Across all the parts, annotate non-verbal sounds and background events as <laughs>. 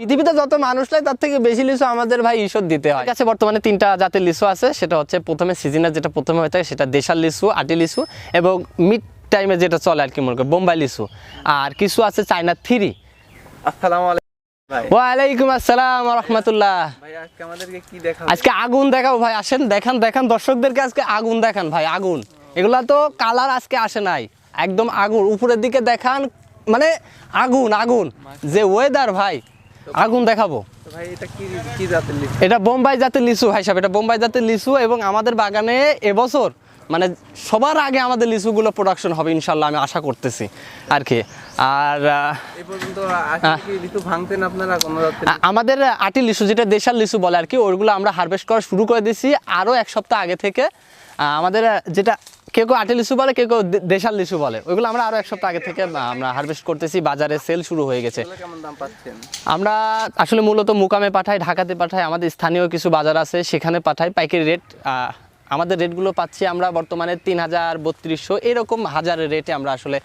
পৃথিবীতে যত মানুষ নাই তার থেকে বেশি লিচু আমাদের ভাই ঈশ্বর দিতে হয়। আছে বর্তমানে তিনটা জাতের লিচু আছে সেটা হচ্ছে প্রথমে সিজনের যেটা প্রথমে হয়ে থাকে সেটা দেশাল লিচু আটি লিচু এবং মিড টাইমে যেটা চলে আর কি মনে করি বোম্বাই লিচু। আর কিছু আছে চায়না থ্রি। আসসালামু আলাইকুম ওয়ালাইকুম আসসালাম রহমতুল্লাহ। আজকে আমাদেরকে কি দেখাবো? আজকে আগুন দেখাও ভাই আসেন দেখান দেখান দর্শকদেরকে আজকে আগুন দেখান ভাই আগুন। এগুলা তো কালার আজকে আসে নাই একদম আগুন। উপরের দিকে দেখান মানে আগুন আগুন। যে ওয়েদার ভাই আগুন দেখাবো। এটা বোম্বাই জাতের লিচু ভাই সাহেব এটা বোম্বাই জাতের লিচু এবং আমাদের বাগানে এবছর মানে সবার আগে আমাদের লিচুগুলো প্রোডাকশন হবে ইনশাল্লাহ আমি আশা করতেছি আর কি। আর আ- আমাদের আটি লিচু যেটা দেশাল লিচু বলে আর কি ওইগুলো আমরা হারভেস্ট করা শুরু করে দিয়েছি। আরও এক সপ্তাহ আগে থেকে আমাদের যেটা কেউ কেউ আটেল লিচু বলে কেউ কেউ দেশাল লিচু বলে। ওইগুলো আমরা আরও এক সপ্তাহ আগে থেকে আমরা হারভেস্ট করতেছি বাজারে সেল শুরু হয়ে গেছে। আমরা আসলে মূলত মুকামে পাঠাই ঢাকাতে পাঠাই আমাদের স্থানীয় কিছু বাজার আছে সেখানে পাঠাই পাইকারি রেট আমাদের রেটগুলো পাচ্ছি আমরা বর্তমানে তিন হাজার বত্রিশশো। এরকম হাজারের রেটে আমরা আসলে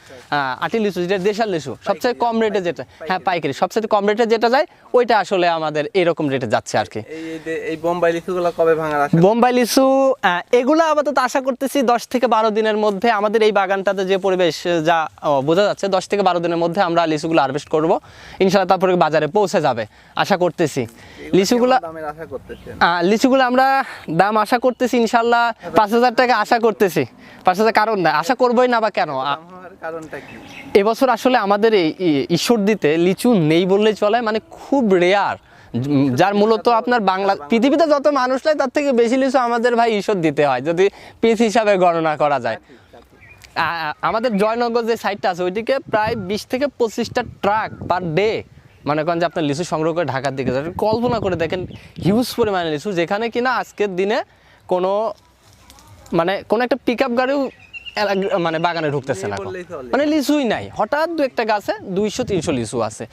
আটি লিচু যেটা দেশাল লিচু সবচেয়ে কম রেটে যেটা হ্যাঁ পাইকারি সবচেয়ে কম রেটে যেটা যায় ওইটা আসলে আমাদের এরকম রেটে যাচ্ছে আর কি। এই বোম্বাই লিচুগুলো কবে ভাঙার বোম্বাই লিচু এগুলো আপাতত আশা করতেছি দশ থেকে বারো দিনের মধ্যে আমাদের এই বাগানটাতে যে পরিবেশ যা বোঝা যাচ্ছে দশ থেকে বারো দিনের মধ্যে আমরা লিচুগুলো হারভেস্ট করব। ইনশাল্লাহ তারপরে বাজারে পৌঁছে যাবে আশা করতেছি। লিচুগুলো লিচুগুলো আমরা দাম আশা করতেছি ইনশাল্লাহ পাঁচ হাজার টাকা আশা করতেছি। পাঁচ হাজার কারণ না আশা করবোই না বা কেন? এবছর আসলে আমাদের এই ঈশ্বর দিতে লিচু নেই বললেই চলে মানে খুব রেয়ার যার মূলত আপনার বাংলা পৃথিবীতে যত মানুষ নাই তার থেকে বেশি লিচু আমাদের ভাই ঈশ্বর দিতে হয় যদি পিস হিসাবে গণনা করা যায়। আ- আমাদের জয়নগর যে সাইডটা আছে ওইদিকে প্রায় বিশ থেকে পঁচিশটা ট্রাক পার ডে মনে করেন যে আপনার লিচু সংগ্রহ করে ঢাকার দিকে কল্পনা করে দেখেন হিউজ পরিমাণে লিচু যেখানে কিনা আজকের দিনে কোনো মানে কোনো একটা পিক আপ গাড়িও মানে বাগানে ঢুকতেছে না। মানে লিচুই নাই। হঠাৎ দু একটা গাছে দুইশো তিনশো লিচু আছে।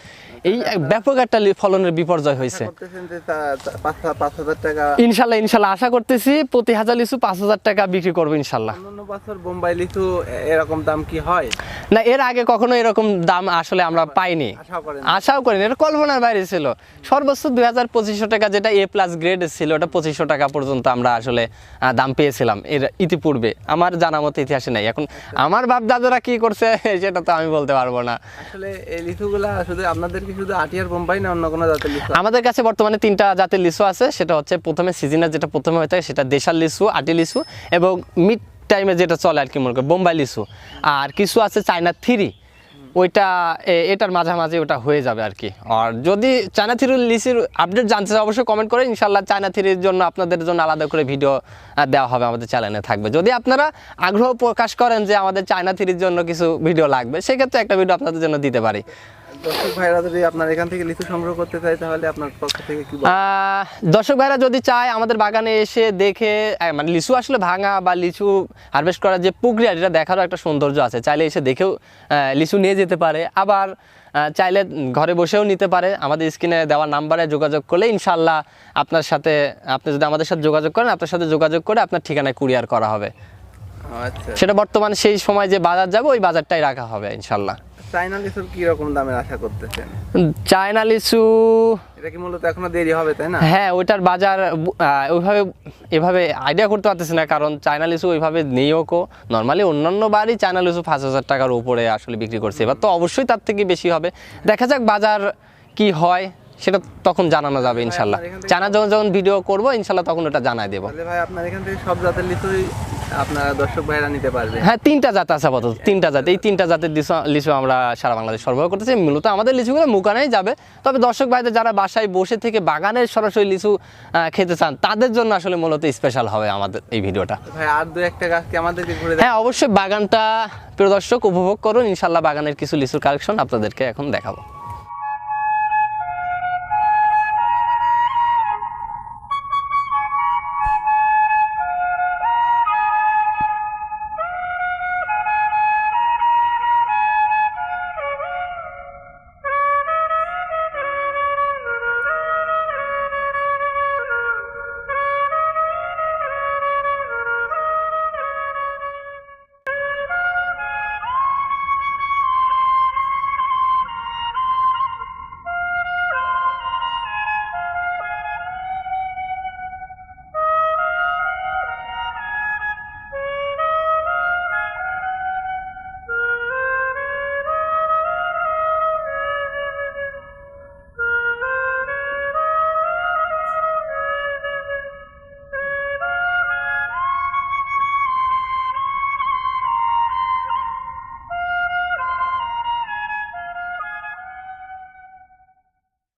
এই ব্যাপক একটা ফলনের বিপর্যয় হয়েছে। করতেছেন যে তা- তা- পাঁচ পাঁচ হাজার টাকা ইনশাল্লাহ ইনশাল্লাহ আশা করতেছি প্রতি হাজার লিচু পাঁচ হাজার টাকা বিক্রি করব ইনশাল্লাহ। বছর বোম্বাই লিচু এরকম দাম কি হয়? না এর আগে কখনো এরকম দাম আসলে আমরা পাইনি। আশাও করিনি এটা কল্পনার বাইরে ছিল। সর্বোচ্চ দুই হাজার পঁচিশশো টাকা যেটা এ প্লাস গ্রেড ছিল ওটা পঁচিশশো টাকা পর্যন্ত আমরা আসলে দাম পেয়েছিলাম। এর ইতিপূর্বে। আমার জানা মতো ইতিহাসে নাই। এখন আমার বাপ দাদারা কি করছে <laughs> সেটা তো আমি বলতে পারব না। আসলে এই লিচুগুলা শুধু আপনাদের কি শুধু আটিয়ার বোম্বাই না অন্য কোনো জাতের লিচু আমাদের কাছে বর্তমানে তিনটা জাতের লিচু আছে। সেটা হচ্ছে প্রথমে সিজনের যেটা প্রথমে হয়ে থাকে সেটা দেশাল লিচু আটি লিচু এবং মিড টাইমে যেটা চলে আর কি মনে করি বোম্বাই লিচু। আর কিছু আছে চায়না থ্রি। ওইটা এটার মাঝামাঝি ওটা হয়ে যাবে আর কি। আর যদি চায়না থ্রির লিসির আপডেট জানতে চাই অবশ্যই কমেন্ট করে ইনশাল্লাহ চায়না থ্রির জন্য আপনাদের জন্য আলাদা করে ভিডিও দেওয়া হবে আমাদের চ্যানেলে থাকবে। যদি আপনারা আগ্রহ প্রকাশ করেন যে আমাদের চায়না থ্রির জন্য কিছু ভিডিও লাগবে, সেক্ষেত্রে একটা ভিডিও আপনাদের জন্য দিতে পারি। দর্শক ভাইরা যদি আপনার এখান থেকে লিচু সংগ্রহ করতে চায় তাহলে আপনার পক্ষ থেকে কি দর্শক ভাইরা যদি চায় আমাদের বাগানে এসে দেখে মানে লিচু আসলে ভাঙা বা লিচু হারভেস্ট করার যে প্রক্রিয়া এটা দেখারও একটা সৌন্দর্য আছে। চাইলে এসে দেখেও লিচু নিয়ে যেতে পারে। আবার চাইলে ঘরে বসেও নিতে পারে। আমাদের স্ক্রিনে দেওয়া নাম্বারে যোগাযোগ করলে ইনশাল্লাহ আপনার সাথে আপনি যদি আমাদের সাথে যোগাযোগ করেন আপনার সাথে যোগাযোগ করে আপনার ঠিকানায় কুরিয়ার করা হবে। আচ্ছা। সেটা বর্তমানে সেই সময় যে বাজার যাবে ওই বাজারটাই রাখা হবে ইনশাল্লাহ চাইনা লিচুর কি রকম দামের আশা করতেছেন? চায়না লিচু এটা কি মূলত এখনও দেরি হবে তাই না? হ্যাঁ ওইটার বাজার ওইভাবে এভাবে আইডিয়া করতে পারতেছি না কারণ চায়না লিচু ওইভাবে নেইও কো নর্মালি অন্যান্য বারই চায়না লিচু পাঁচ হাজার টাকার উপরে আসলে বিক্রি করছে। এবার তো অবশ্যই তার থেকে বেশি হবে। দেখা যাক বাজার কি হয় সেটা তখন জানানো যাবে ইনশাল্লাহ। চায়না যখন যখন ভিডিও করব ইনশাল্লাহ তখন ওটা জানাই দেবো। ভাই আপনার এখান থেকে সব জাতের লিচুই আপনারা দর্শক ভাইরা নিতে পারবে। হ্যাঁ তিনটা জাত আছে আপাতত। তিনটা জাত। এই তিনটা জাতের লিচু আমরা সারা বাংলাদেশ সরবরাহ করতেছি। মূলত আমাদের লিচুগুলো মুকানেই যাবে। তবে দর্শক ভাইদের যারা বাসায় বসে থেকে বাগানের সরাসরি লিচু আহ, খেতে চান তাদের জন্য আসলে মূলত স্পেশাল হবে আমাদের এই ভিডিওটা। ভাই আর দু একটা গাছ কি আমাদেরকে ঘুরে হ্যাঁ অবশ্যই বাগানটা প্রিয় দর্শক উপভোগ করুন। ইনশাল্লাহ বাগানের কিছু লিচুর কালেকশন আপনাদেরকে এখন দেখাবো।